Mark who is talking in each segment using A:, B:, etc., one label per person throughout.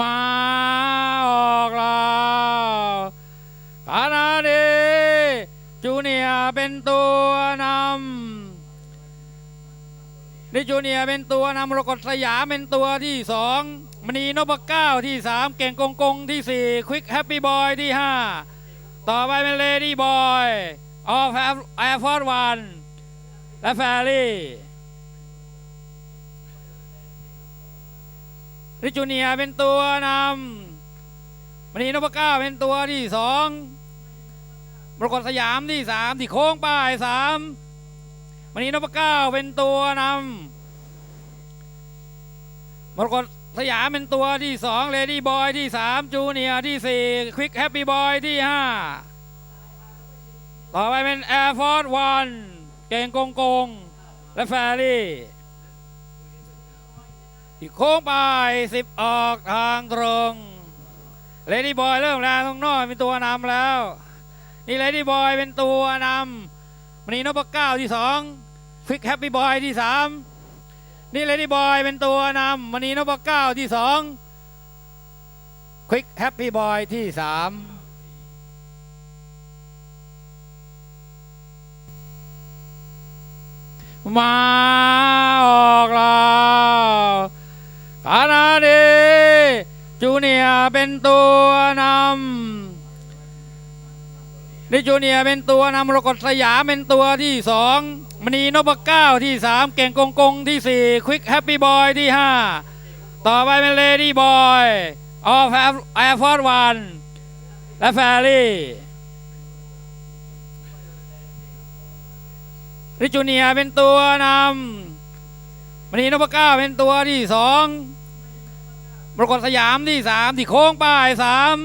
A: มาออกแล้วขณะนี้จูเนียเป็นตัวนำนี่จูเนียเป็นตัวนำมรกตสยามเป็นตัวที่สองมณีนพเก้าที่สามเก่งกงกงที่สี่ควิกแฮปปี้บอยที่ห้าต่อไปเป็นเลดี้บอยออฟแอร์ฟอร์ดวันและแฟรี่ ริจูเนียเป็นตัวนำมณีนพเก้าเป็นตัวที่สองมรกตสยามที่สามที่โค้งป้ายสามมณีนพเก้าเป็นตัวนำมรกตสยามเป็นตัวที่สองเลดี้บอยที่สามจูเนียที่สี่ควิกแฮปปี้บอยที่ห้าต่อไปเป็นแอร์ฟอร์ดวันเก่งกงกงและแฟรี่ ที่โค้งไปสิบออกทางตรงเลดี้บอยเริ่มแรงตรงนอกเป็นตัวนำแล้ว นี่เลดี้บอยเป็นตัวนำมณีนพเก้าที่สองฟิกแฮปปี้บอยที่สามนี่เลดี้บอยเป็นตัวนำมณีนพเก้าที่สองควิกแฮปปี้บอยที่สามมาออกแล้วขณะนี้ จูเนียเป็นตัวนำนี่จูเนียเป็นตัวนำมรกตสยามเป็นตัวที่สองมณีนพเก้าที่สามเก่งกงกงที่สี่ควิกแฮปปี้บอยที่ห้าต่อไปเป็นเลดี้บอยออฟแอร์ฟอร์ดวันและแฟรี่ริจูเนียเป็นตัวนำมณีนพเก้าเป็นตัวที่สอง มรกตสยามที่สามที่โค้งป้ายสาม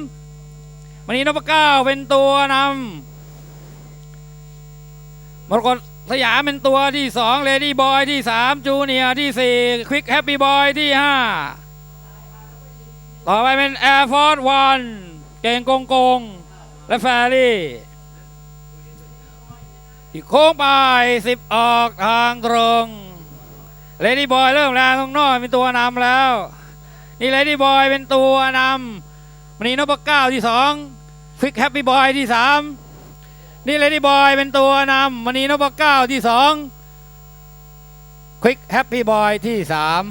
A: มณีนพเก้าเป็นตัวนำมรกตสยามเป็นตัวที่สองเลดี้บอยที่สามจูเนียร์ที่สี่ควิกแฮปปี้บอยที่ห้าต่อไปเป็นแอร์ฟอร์ดวันเก่งกงกง และแฟรี่ที่โค้งไปสิบออกทางตรงเลดี้บอยเริ่มแรงตรงนอกเป็นตัวนำแล้ว นี่เลดี้บอยเป็นตัวนำมณีนพเก้าที่สองฟิกแฮปปี้บอยที่สามนี่เลดี้บอยเป็นตัวนำมณีนพเก้าที่สองควิกแฮปปี้บอยที่สาม